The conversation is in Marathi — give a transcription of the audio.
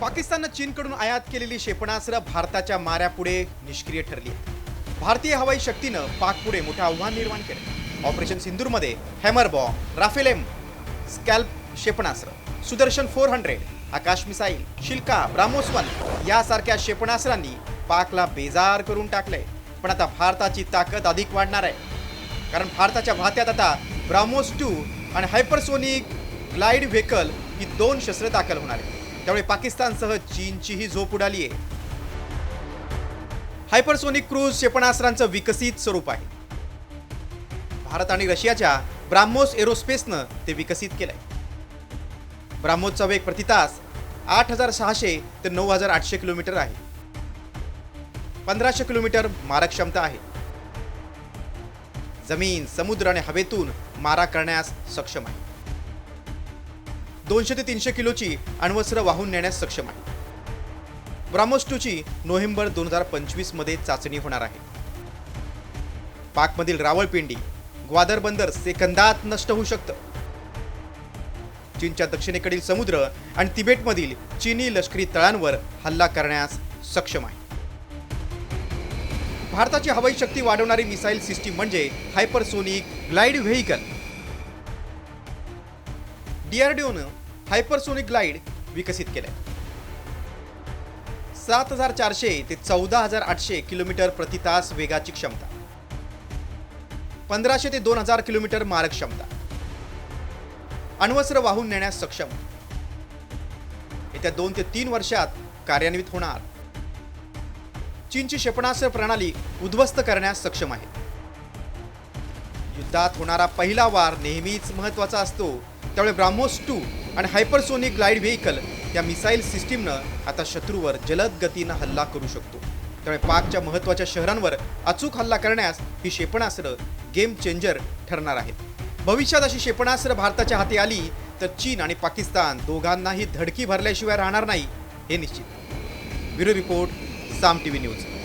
पाकिस्ताननं चीनकडून आयात केलेली क्षेपणास्त्र भारताच्या माऱ्यापुढे निष्क्रिय ठरली. भारतीय हवाई शक्तीनं पाकपुढे मोठं आव्हान निर्माण केलं. Operation सिंदूरमध्ये hammer bomb Rafale M SCALP क्षेपणास्त्र Sudarshan four hundred Akash missile Shilka BrahMos one यासारख्या क्षेपणास्त्रांनी पाकला बेजार करून टाकलंय. पण आता भारताची ताकद अधिक वाढणार आहे. कारण भारताच्या भात्यात आता ब्राह्मोस टू आणि हायपरसोनिक ग्लाइड व्हेकल ही दोन शस्त्र दाखल होणार आहेत. त्यामुळे पाकिस्तानसह चीनचीही झोप उडाली आहे. हायपरसोनिक क्रूज क्षेपणास्त्रांचं विकसित स्वरूप आहे. भारत आणि रशियाच्या ब्राह्मोस एरोस्पेसनं ते विकसित केलंय. ब्राह्मोसचा वेग प्रतितास आठ हजार सहाशे ते नऊ हजार आठशे किलोमीटर आहे. पंधराशे किलोमीटर मारक क्षमता आहे. जमीन समुद्र आणि हवेतून मारा करण्यास सक्षम आहे. दोनशे ते तीनशे किलोची अण्वस्त्र वाहून नेण्यास सक्षम आहे. ब्राह्मोस टूची नोव्हेंबर दोन हजार पंचवीसमध्ये चाचणी होणार आहे. पाकमधील रावळपिंडी ग्वादर बंदर सेकंदात नष्ट होऊ शकतं. चीनच्या दक्षिणेकडील समुद्र आणि तिबेटमधील चीनी लष्करी तळांवर हल्ला करण्यास सक्षम आहे. भारताची हवाई शक्ती वाढवणारी मिसाईल सिस्टीम म्हणजे हायपरसोनिक ग्लाइड व्हेकल डीआरडीओनं हायपरसोनिक ग्लाइड विकसित केलंय. सात हजार चारशे ते चौदा हजार आठशे किलोमीटर प्रति तास वेगाची क्षमता. पंधराशे ते दोन हजार किलोमीटर मारक क्षमता. अण्वस्त्र वाहून नेण्यास सक्षम. येत्या दोन ते तीन वर्षात कार्यान्वित होणार. चीनची क्षेपणास्त्र प्रणाली उद्ध्वस्त करण्यास सक्षम आहे. युद्धात होणारा पहिला वार नेहमीच महत्त्वाचा असतो. त्यामुळे ब्राह्मोस टू आणि हायपरसोनिक ग्लाइड व्हेकल या मिसाईल सिस्टीमनं आता शत्रूवर जलद गतीनं हल्ला करू शकतो. त्यामुळे पाकच्या महत्त्वाच्या शहरांवर अचूक हल्ला करण्यास ही क्षेपणास्त्र गेम चेंजर ठरणार आहेत. भविष्यात अशी क्षेपणास्त्र भारताच्या हाती आली तर चीन आणि पाकिस्तान दोघांनाही धडकी भरल्याशिवाय राहणार नाही हे निश्चित. Bureau report Saam T V news.